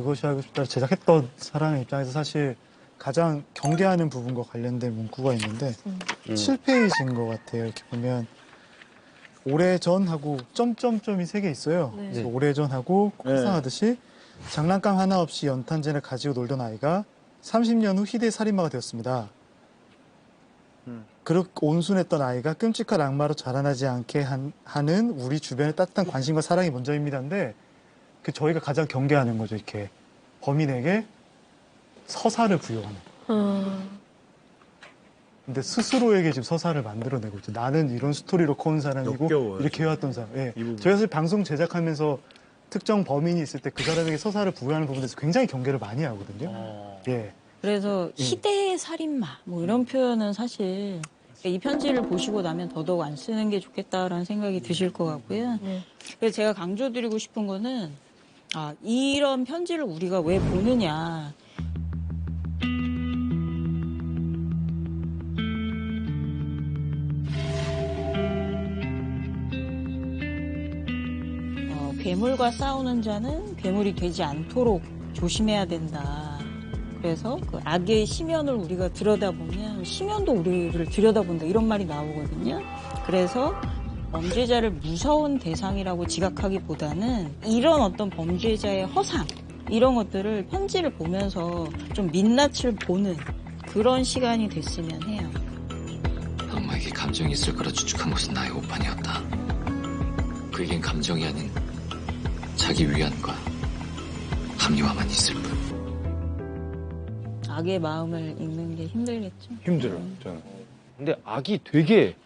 그것이 하고 싶다 제작했던 사람의 입장에서 사실 가장 경계하는 부분과 관련된 문구가 있는데 음. 7페이지인 것 같아요. 이렇게 보면 오래전하고 점점점이 세 개 있어요. 네. 그래서 오래전하고 회상하듯이 장난감 하나 없이 연탄재를 가지고 놀던 아이가 30년 후 희대 살인마가 되었습니다. 그렇게 온순했던 아이가 끔찍한 악마로 자라나지 않게 한- 하는 우리 주변의 따뜻한 관심과 사랑이 먼저입니다인데 그 저희가 가장 경계하는 거죠. 이렇게 범인에게 서사를 부여하는. 근데 스스로에게 지금 서사를 만들어내고 있죠. 나는 이런 스토리로 커온 사람이고 역겨워요, 이렇게 해왔던 사람. 예. 저희가 사실 방송 제작하면서 특정 범인이 있을 때 그 사람에게 서사를 부여하는 부분에서 굉장히 경계를 많이 하거든요. 예. 그래서 희대의 살인마 뭐 이런 표현은 사실 이 편지를 보시고 나면 더더욱 안 쓰는 게 좋겠다라는 생각이 드실 것 같고요. 그래서 제가 강조드리고 싶은 거는 아 이런 편지를 우리가 왜 보느냐. 어, 괴물과 싸우는 자는 괴물이 되지 않도록 조심해야 된다. 그래서 그 악의 심연을 우리가 들여다보면 심연도 우리를 들여다본다 이런 말이 나오거든요. 그래서 범죄자를 무서운 대상이라고 지각하기보다는 이런 어떤 범죄자의 허상 이런 것들을 편지를 보면서 좀 민낯을 보는 그런 시간이 됐으면 해요. 악마에게 감정이 있을 거라 추측한 것은 나의 오판이었다. 그에겐 감정이 아닌 자기 위안과 합리화만 있을 뿐. 악의 마음을 읽는 게 힘들겠죠. 힘들어요, 저는. 근데 악이 되게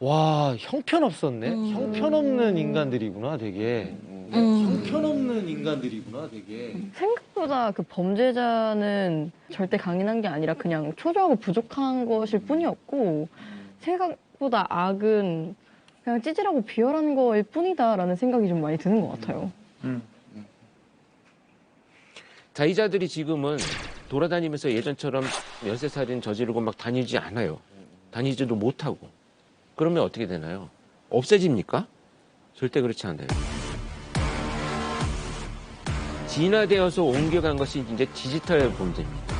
와 형편없었네. 음. 형편없는 인간들이구나, 되게. 음. 형편없는 인간들이구나, 되게. 생각보다 그 범죄자는 절대 강인한 게 아니라 그냥 초조하고 부족한 것일 뿐이었고 생각보다 악은 그냥 찌질하고 비열한 거일 뿐이다라는 생각이 좀 많이 드는 것 같아요. 자의자들이 지금은 돌아다니면서 예전처럼 연쇄살인 저지르고 막 다니지 않아요. 다니지도 못하고. 그러면 어떻게 되나요? 없애집니까? 절대 그렇지 않아요. 진화되어서 옮겨간 것이 이제 디지털 범죄입니다.